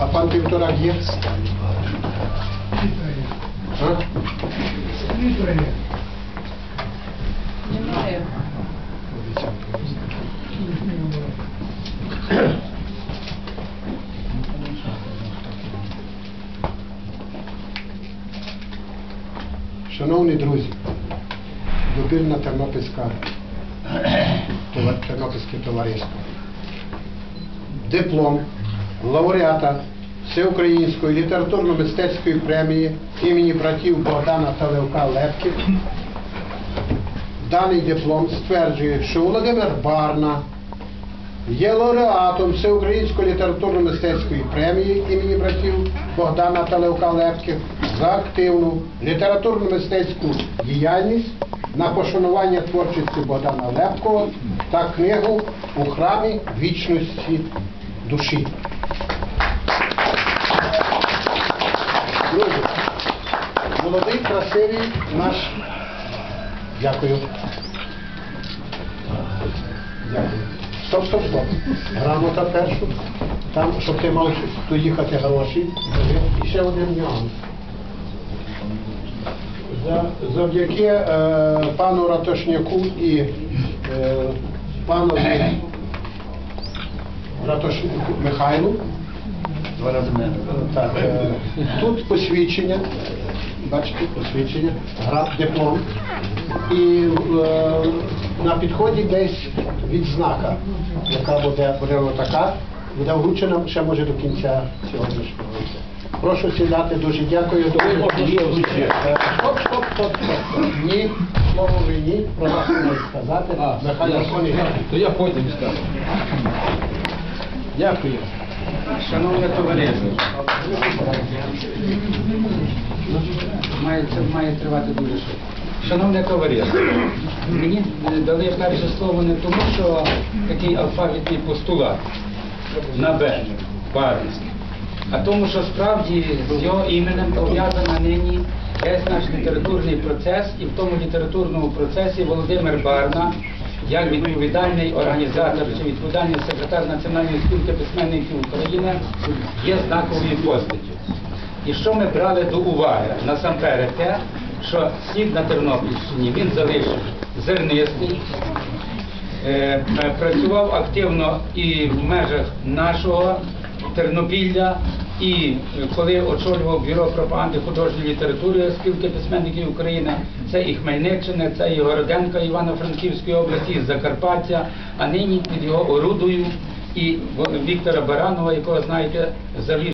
А пан півторак є? Немає. Шановні друзі, Дубільна Тернопільська Тернопільське товариство. Диплом лауреата Всеукраїнської літературно-мистецької премії імені братів Богдана та Левка Лепків. Даний диплом стверджує, що Володимир Барна є лауреатом Всеукраїнської літературно-мистецької премії імені братів Богдана та Левка Лепких за активну літературно-мистецьку діяльність на пошанування творчості Богдана Лепкого та книгу у храмі вічності душі. Друзі, молодий, красивий наш. Дякую. Дякую. Стоп, стоп, стоп. Грамота першу. Там, щоб ти мав доїхати гроші. І ще один нюанс. За, завдяки е, пану Ратошняку і е, панові Ратошняку Михайлу. Так, е, тут посвідчення, бачите, посвідчення, град диплом. І е, на підході десь відзнака, яка буде, буде така, буде вручена ще може до кінця сьогоднішнього дня. Прошу сідати, дуже дякую. Е, Стоп, стоп, стоп, стоп. Ні, слово ви ні, про вас не сказати. Михайло Коні. То я потім скажу. Дякую. Шановне товариство, має, це має тривати дуже швидко. Шановне товариство, мені дали перше слово не тому, що такий алфавітний постулат на Б, Барnes, а тому, що справді з його іменем пов'язана нині весь наш літературний процес, і в тому літературному процесі Володимир Барна, як відповідальний організатор чи відповідальний секретар Національної спілки письменників України, є знаковою постаттю. І що ми брали до уваги? Насамперед те, що сід на Тернопільщині він залишив зернистий, е, працював активно і в межах нашого Тернопілля, і е, коли очолював бюро пропаганди художньої літератури спілки письменників України, це і Хмельниччина, це і Городенка Івано-Франківської області, і Закарпаття, а нині під його орудою і Віктора Баранова, якого знаєте, завів